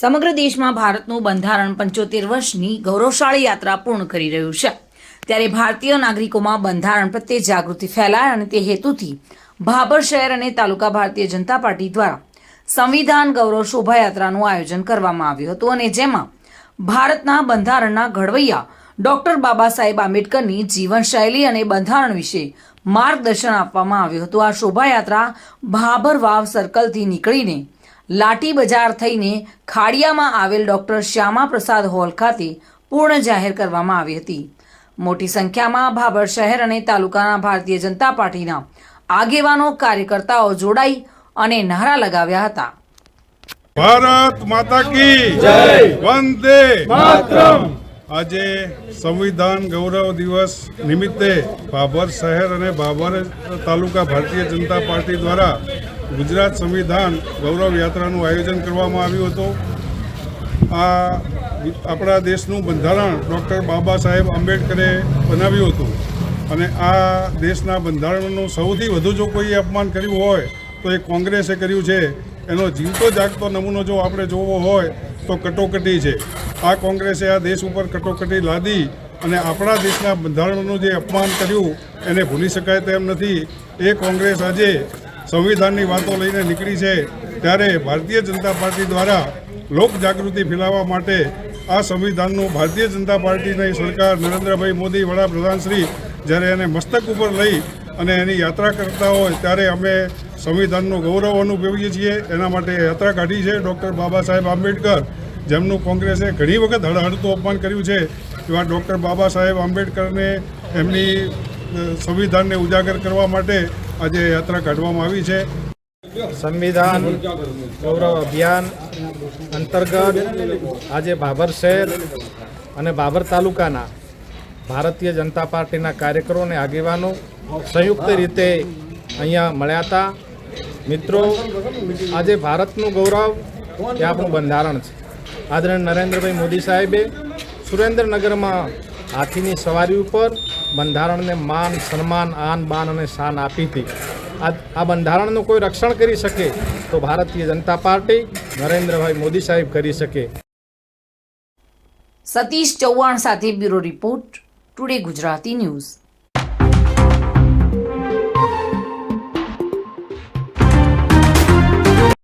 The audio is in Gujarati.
સમગ્ર દેશમાં ભારતનું બંધારણ પંચોતેર વર્ષની ગૌરવશાળી યાત્રા પૂર્ણ કરી રહ્યું છે. ત્યારે ભારતીય નાગરિકોમાં બંધારણ પ્રત્યે જાગૃતિ ફેલાય અને તે હેતુથી ભાભર શહેર અને તાલુકા ભારતીય જનતા પાર્ટી દ્વારા સંવિધાન ગૌરવ શોભાયાત્રાનું આયોજન કરવામાં આવ્યું હતું અને જેમાં ભારતના બંધારણના ઘડવૈયા ડોક્ટર બાબા સાહેબ આંબેડકરની જીવનશૈલી અને બંધારણ વિશે માર્ગદર્શન આપવામાં આવ્યું હતું. આ શોભાયાત્રા ભાભર વાવ સર્કલથી નીકળીને લાઠી બજાર થઈને ખાડિયામાં આવેલ ડૉક્ટર શ્યામા પ્રસાદ હોલ ખાતે પૂર્ણ જાહેર કરવામાં આવી હતી. મોટી સંખ્યામાં ભાભર શહેર અને તાલુકાના ભારતીય જનતા પાર્ટીના આગેવાનો કાર્યકર્તાઓ જોડાઈ અને નારા લગાવ્યા હતા. ભારત માતા કી જય! વંદે માતરમ! આજે સંવિધાન ગૌરવ દિવસ નિમિત્તે ભાભર શહેર અને ભાભર તાલુકા ભારતીય જનતા પાર્ટી દ્વારા ગુજરાત સંવિધાન ગૌરવ યાત્રાનું આયોજન કરવામાં આવ્યું હતું. આ આપણા દેશનું બંધારણ ડૉક્ટર બાબા સાહેબ આંબેડકરે બનાવ્યું હતું. અને આ દેશના બંધારણનું સૌથી વધુ જો કોઈએ અપમાન કર્યું હોય, તો એ કોંગ્રેસે કર્યું છે. એનો જીવતો જાગતો નમૂનો જો આપણે જોવો હોય, તો કટોકટી છે. આ કોંગ્રેસે આ દેશ ઉપર કટોકટી લાદી અને આપણા દેશના બંધારણનું જે અપમાન કર્યું, એને ભૂલી શકાય તેમ નથી. એ કોંગ્રેસ આજે સંવિધાનની વાતો લઈને નીકળી છે, ત્યારે ભારતીય જનતા પાર્ટી દ્વારા લોક જાગૃતિ ફેલાવવા માટે આ સંવિધાનનું ભારતીય જનતા પાર્ટીની સરકાર નરેન્દ્રભાઈ મોદી વડાપ્રધાન શ્રી જ્યારે એને મસ્તક ઉપર લઈ અને એની યાત્રા કરતા હોય ત્યારે અમે સંવિધાનનું ગૌરવ અનુભવીએ છીએ. એના માટે યાત્રા કાઢી છે ડૉક્ટર બાબા સાહેબ આંબેડકર, જેમનું કોંગ્રેસે ઘણી વખત હળહળતું અપમાન કર્યું છે. એવા ડૉક્ટર બાબા સાહેબ આંબેડકરને એમની સંવિધાનને ઉજાગર કરવા માટે આજે યાત્રા કાઢવામાં આવી છે. સંવિધાન, ગૌરવ અભિયાન અંતર્ગત આજે બાબર શહેર અને બાબર તાલુકાના ભારતીય જનતા પાર્ટીના કાર્યકરો અને આગેવાનો સંયુક્ત રીતે અહીંયા મળ્યા હતા. મિત્રો, આજે ભારતનું ગૌરવ એ આપણું બંધારણ છે. આદરણીય નરેન્દ્રભાઈ મોદી સાહેબે સુરેન્દ્રનગરમાં હાથીની સવારી ઉપર બંધારણને માન, સન્માન, આન, બાન અને શાન આપી હતી. આ બંધારણનું કોઈ રક્ષણ કરી શકે તો ભારતીય જનતા પાર્ટી નરેન્દ્રભાઈ મોદી સાહેબ કરી શકે. સતીશ ચૌહાણ સાથે bureau report, today Gujarati news.